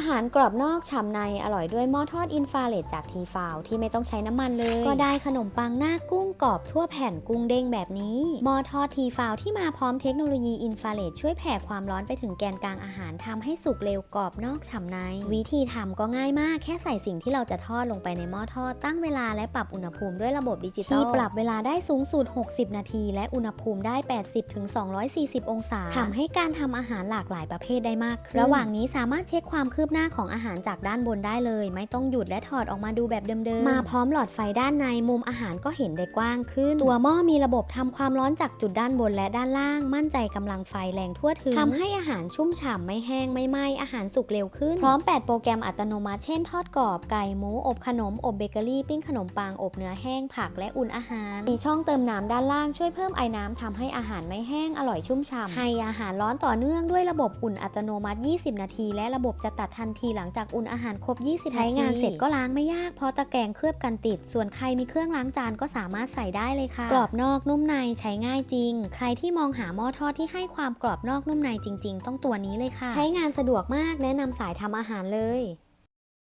อาหารกรอบนอกฉ่ำในอร่อยด้วยหม้อทอดอินฟราเรดจากทีฟาวที่ไม่ต้องใช้น้ำมันเลย ก็ได้ขนมปังหน้ากุ้งกรอบทั่วแผ่นกุ้งเด้งแบบนี้หม้อทอดทีฟาวที่มาพร้อมเทคโนโลยีอินฟราเรดช่วยแผ่ความร้อนไปถึงแกนกลางอาหารทำให้สุกเร็วกรอบนอกฉ่ำใน วิธีทำก็ง่ายมากแค่ใส่สิ่งที่เราจะทอดลงไปในหม้อทอดตั้งเวลาและปรับอุณหภูมิด้วยระบบดิจิตอลที่ปรับเวลาได้สูงสุด 60 นาที และอุณหภูมิได้ 80ถึง240 องศาทำให้การทำอาหารหลากหลายประเภทได้มากขึ้นระหว่างนี้สามารถเช็คความคืบหน้าของอาหารจากด้านบนได้เลย ไม่ต้องหยุดและถอดออกมาดูแบบเดิมๆ มาพร้อมหลอดไฟด้านในมุมอาหารก็เห็นได้กว้างขึ้น ตัวหม้อมีระบบทำความร้อนจากจุดด้านบนและด้านล่าง มั่นใจกำลังไฟแรงทั่วถึงทำให้อาหารชุ่มฉ่ำไม่แห้งไม่ไหม้อาหารสุกเร็วขึ้น พร้อม 8 โปรแกรมอัตโนมัติเช่นทอดกรอบไก่หมูอบขนมอบเบเกอรี่ปิ้งขนมปังอบเนื้อแห้งผักและอุ่นอาหาร มีช่องเติมน้ำด้านล่างช่วยเพิ่มไอ้น้ำทำให้อาหารไม่แห้งอร่อยชุ่มฉ่ำให้อาหารร้อนต่อเนื่องด้วยระบบอุ่นอัตโนมัติ 20 นาที และระบบจะตัดทันทีหลังจากอุ่นอาหารครบ 20นาทีใช้งานเสร็จก็ล้างไม่ยากเพราะตะแกรงเคลือบกันติด ส่วนใครมีเครื่องล้างจานก็สามารถใส่ได้เลยค่ะ กรอบนอกนุ่มในใช้ง่ายจริง ใครที่มองหาหม้อทอดที่ให้ความกรอบนอกนุ่มในจริง ๆ ต้องตัวนี้เลยค่ะ ใช้งานสะดวกมากแนะนำสายทำอาหารเลย